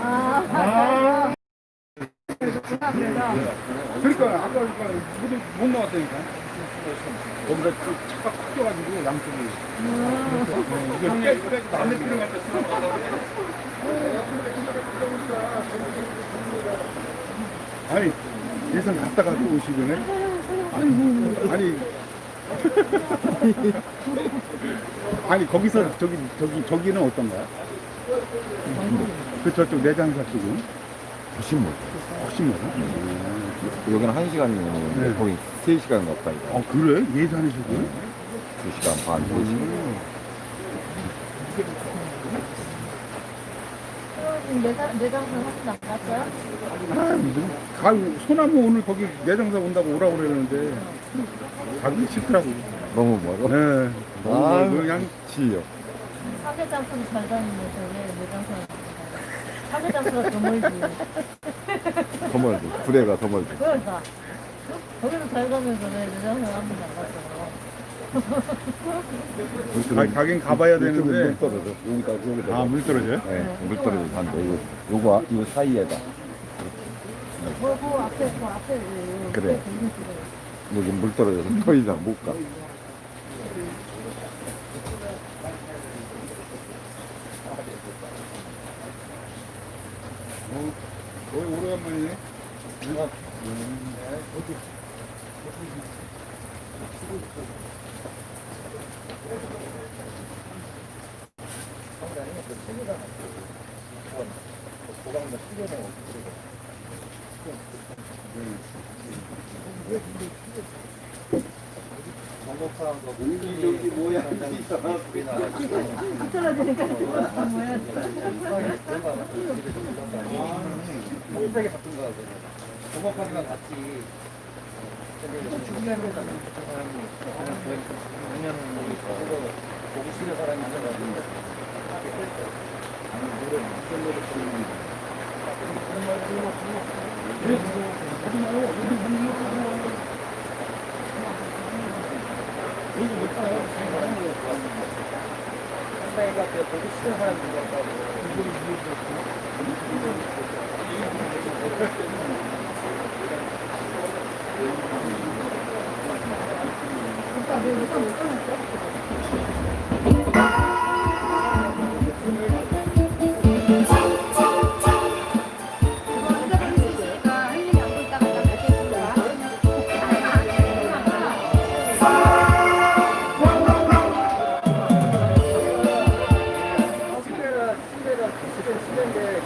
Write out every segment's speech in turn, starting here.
아, 그러니까 아까 그러니까 못, 못 나왔다니까. 거기다 또 차가 탁 껴가지고 양쪽이. 네, 이게 빼, 빼, 남의 필요 갖다 아니, 예선 갔다가 또 오시더네. 아니, 아니 거기서 저기 저기 저기는 어떤가요? 그 저쪽 내장사 쪽은 훨씬 못. 훨씬 멀어. 음. 여기는 한 시간이면 네. 거기 세 시간 이거. 아 그래? 예산이시고? 두 시간 반, 세 시간. 내장, 내장선 사진 안 갔어요? 아, 무슨 가 소나무 오늘 거기 내장사 온다고 오라고 그러는데 가기 싫더라고. 너무 멀어. 네. 너무 아유. 그냥 지요. 사계장선 잘 다니면서 왜 내장선 사계장선가 더 멀지. 더 멀지. 구례가 더 멀지. 그러니까. 거기서 잘 가면서 왜 내장선 한 번도 안 갔어? 가, 가긴 가봐야 물 되는데. 떨어져. 여기다 여기다. 아 물 떨어져요? 네, 물 떨어져 산다. 이거 요거 이거 사이에다. 뭐, 그 앞에, 그 앞에. 그 그래. 소리야. 여기 물 떨어져서 더 이상 못 가. 어, 거의 오래간만이네. 내가. 음. 네, 어디? 정복사항과 공기 경기 모양이 이상하구나. 떨어지니까 모양. 흰색에 바꾼 거야, 그거. 저번까지랑 같이. 좀 중요한 게 나는 사람이 앉아가지고. 아니, 물을 물로 쓰는 거. 여기 못 가요. 상당히 Não tá vendo, tá vendo, tá vendo. 시대인데.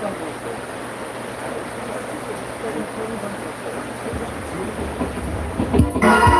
Thank you.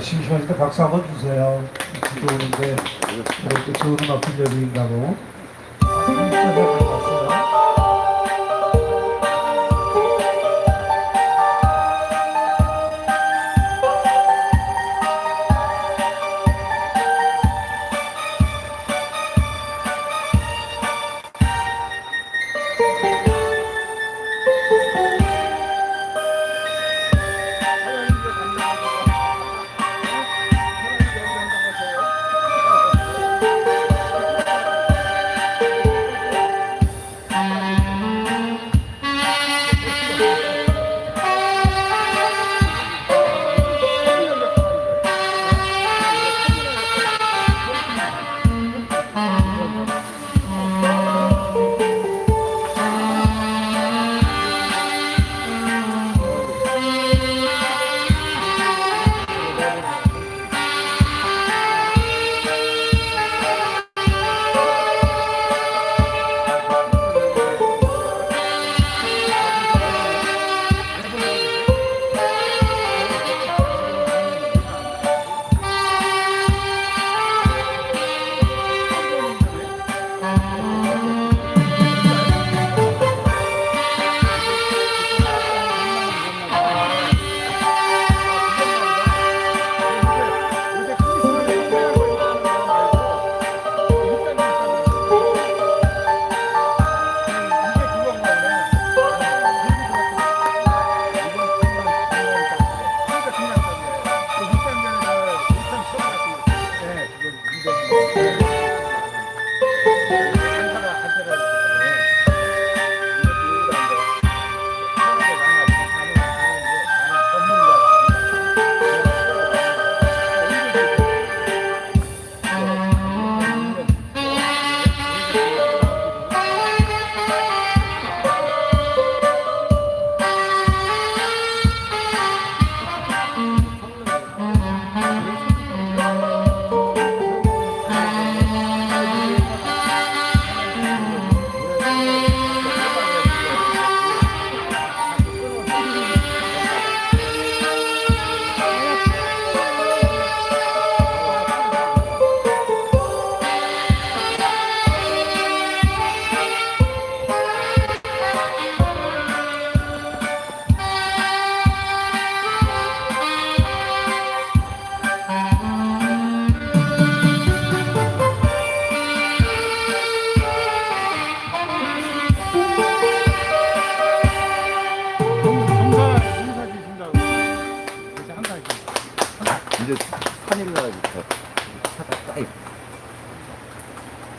심심하실 때 박수 한번 주세요. 비도 오는데 이렇게 좋은 음악 들려드린다고. 산일날부터 차가 쌓이고.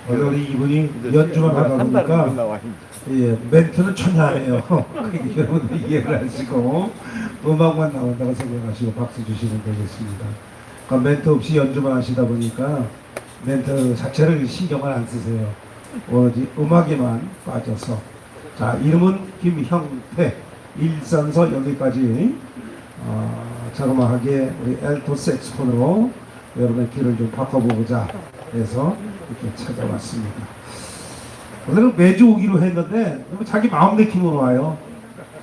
오늘 이분이 연주만 하다 한 달은 보니까 나와 예, 멘트는 천하예요. 여러분들 이해를 하시고 음악만 나온다고 생각하시고 박수 주시면 되겠습니다. 그러니까 멘트 없이 연주만 하시다 보니까 멘트 자체를 신경을 안 쓰세요. 오로지 음악에만 빠져서 자 이름은 김형태 일산서 여기까지 어, 자그마하게 우리 엘토 색스폰으로 여러분의 길을 좀 바꿔보고자 해서 이렇게 찾아왔습니다. 오늘은 매주 오기로 했는데 자기 마음 내키면 와요.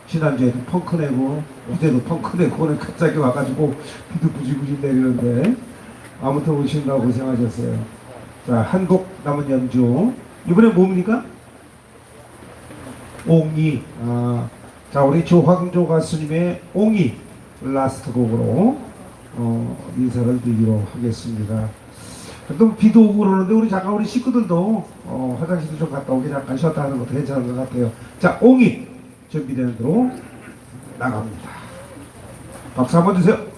지난주에도 펑크 내고 어제도 펑크 내고 오늘 갑자기 와가지고 비도 부지부지 내리는데 아무튼 오신다고 고생하셨어요. 자, 한 곡 남은 연주. 이번에 뭡니까? 옹이. 아, 자, 우리 조황조 가수님의 옹이 라스트 곡으로 어, 인사를 드리도록 하겠습니다. 또 비도 오고 그러는데 우리 잠깐 우리 식구들도 어, 화장실도 좀 갔다 오게 잠깐 쉬었다 하는 것도 괜찮은 것 같아요. 자, 옹이 준비되는 대로 나갑니다. 박수 한번 주세요.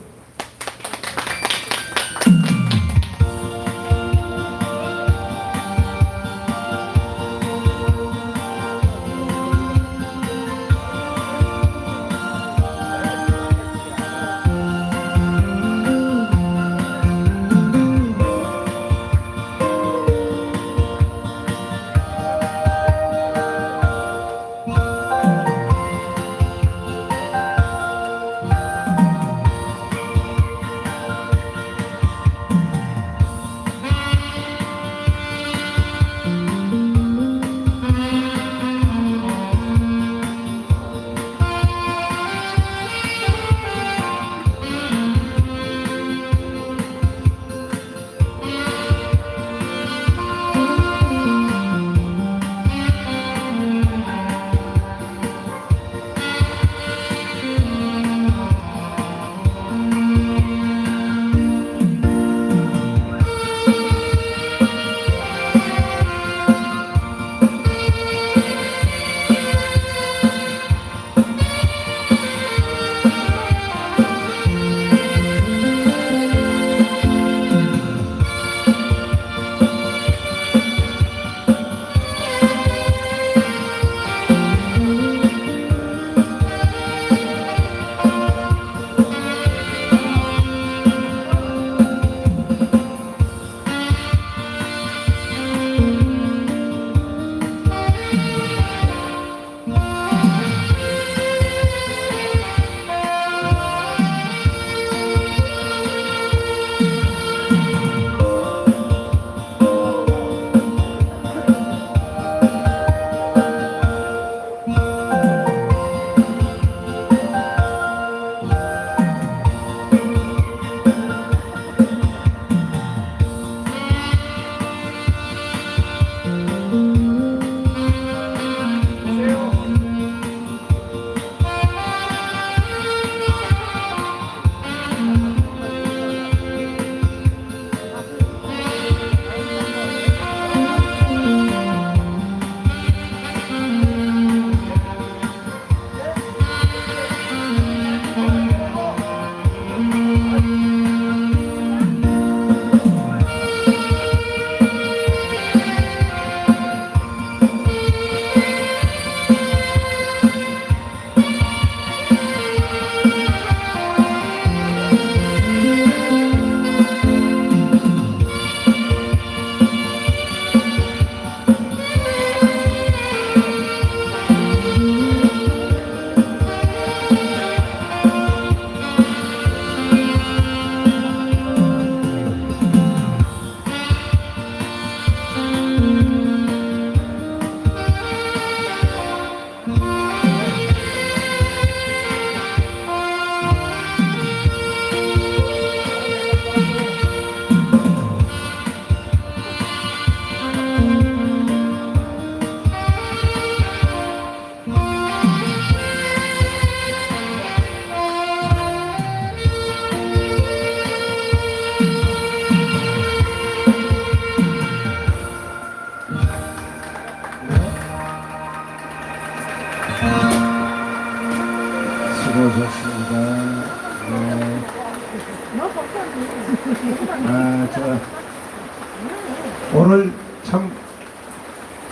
오늘 참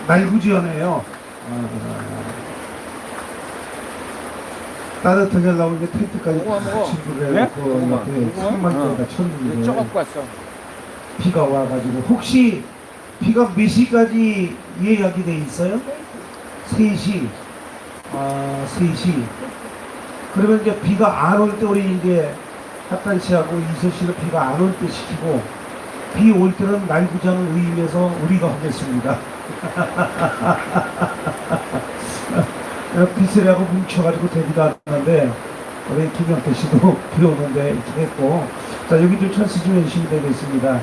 날구지연해요. 아, 따뜻하게 나오는 게 텐트까지 먹어, 먹어. 다 친구를 네? 먹어. 이렇게 먹어. 산만 어. 다 쳤는데 쪄 갖고 왔어. 비가 와가지고 혹시 비가 몇 시까지 예약이 돼 있어요? 3시. 아, 3시. 그러면 이제 비가 안 올 때 우리 이제 학단 씨하고 이서 씨는 비가 안 올 때 시키고 비 올 때는 날구장을 의임해서 우리가 하겠습니다. 비스라고 뭉쳐가지고 되지도 않는데 우리 김영태 씨도 비 오는데 이렇게 했고 자 여기 좀 천수 좀 해주시면 되겠습니다.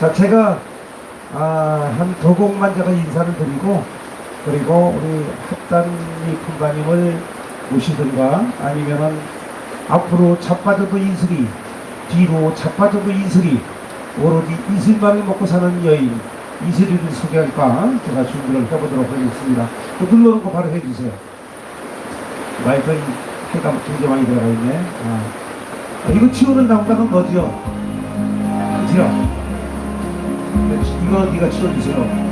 자 제가 아, 한두 곡만 제가 인사를 드리고 그리고 우리 합단이 품가님을 모시든가 아니면은 앞으로 자빠져도 이슬이 뒤로 자빠져도 이슬이 오로지 이슬만을 먹고 사는 여인 이슬이를 소개할까 제가 준비를 해보도록 하겠습니다. 그 눌러놓은 거 바로 해주세요. 마이크에 해가 굉장히 많이 들어가 있네. 아. 아, 이거 치우는 뭐죠? 그죠? 네, 이거 네가 치워주세요.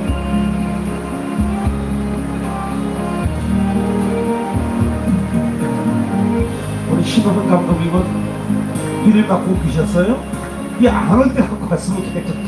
우리 신호훈 감독님은 비를 갖고 계셨어요? 이안올 때 갖고 왔으면 좋겠다.